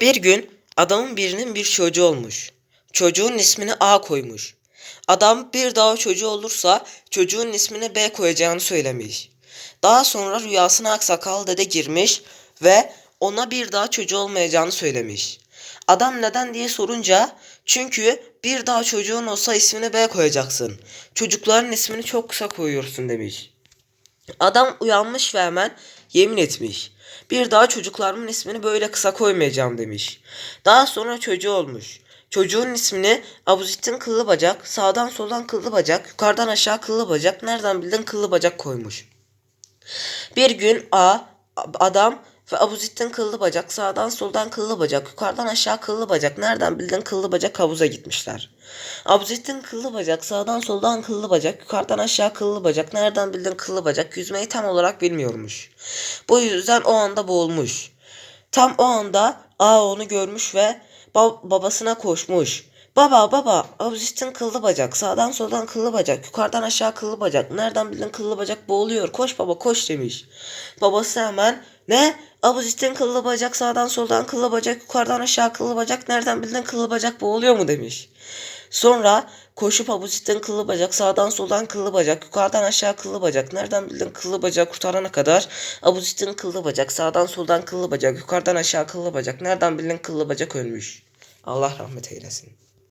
Bir gün adamın birinin bir çocuğu olmuş. Çocuğun ismini A koymuş. Adam bir daha çocuğu olursa çocuğun ismini B koyacağını söylemiş. Daha sonra rüyasına aksakal dede girmiş ve ona bir daha çocuğu olmayacağını söylemiş. Adam neden diye sorunca çünkü bir daha çocuğun olsa ismini B koyacaksın. Çocukların ismini çok kısa koyuyorsun demiş. Adam uyanmış ve hemen yemin etmiş. Bir daha çocuklarımın ismini böyle kısa koymayacağım demiş. Daha sonra çocuğu olmuş. Çocuğun ismini Abuzittin kıllı bacak, sağdan soldan kıllı bacak, yukarıdan aşağı kıllı bacak, nereden bildin kıllı bacak koymuş. Bir gün A, adam ve Abuzittin kıllı bacak, sağdan soldan kıllı bacak, yukarıdan aşağı kıllı bacak, nereden bildin kıllı bacak havuza gitmişler. Abuzittin kıllı bacak, sağdan soldan kıllı bacak, yukarıdan aşağı kıllı bacak, nereden bildin kıllı bacak, yüzmeyi tam olarak bilmiyormuş. Bu yüzden o anda boğulmuş. Tam o anda A onu görmüş ve ba- babasına koşmuş. Baba baba Abuzittin kıllı bacak. Sağdan soldan kıllı bacak. Yukarıdan aşağı kıllı bacak. Nereden bildin kıllı bacak boğuluyor? Koş baba koş demiş. Babası hemen ne? Abuzittin kıllı bacak sağdan soldan kıllı bacak yukarıdan aşağı kıllı bacak. Nereden bildin kıllı bacak boğuluyor mu? demiş. Sonra koşup Abuzittin kıllı bacak sağdan soldan kıllı bacak yukarıdan aşağı kıllı bacak. Nereden bildin kıllı bacak kurtarana kadar Abuzittin kıllı bacak sağdan soldan kıllı bacak yukarıdan aşağı kıllı bacak. Nereden bildin kıllı bacak ölmüş. Allah rahmet eylesin.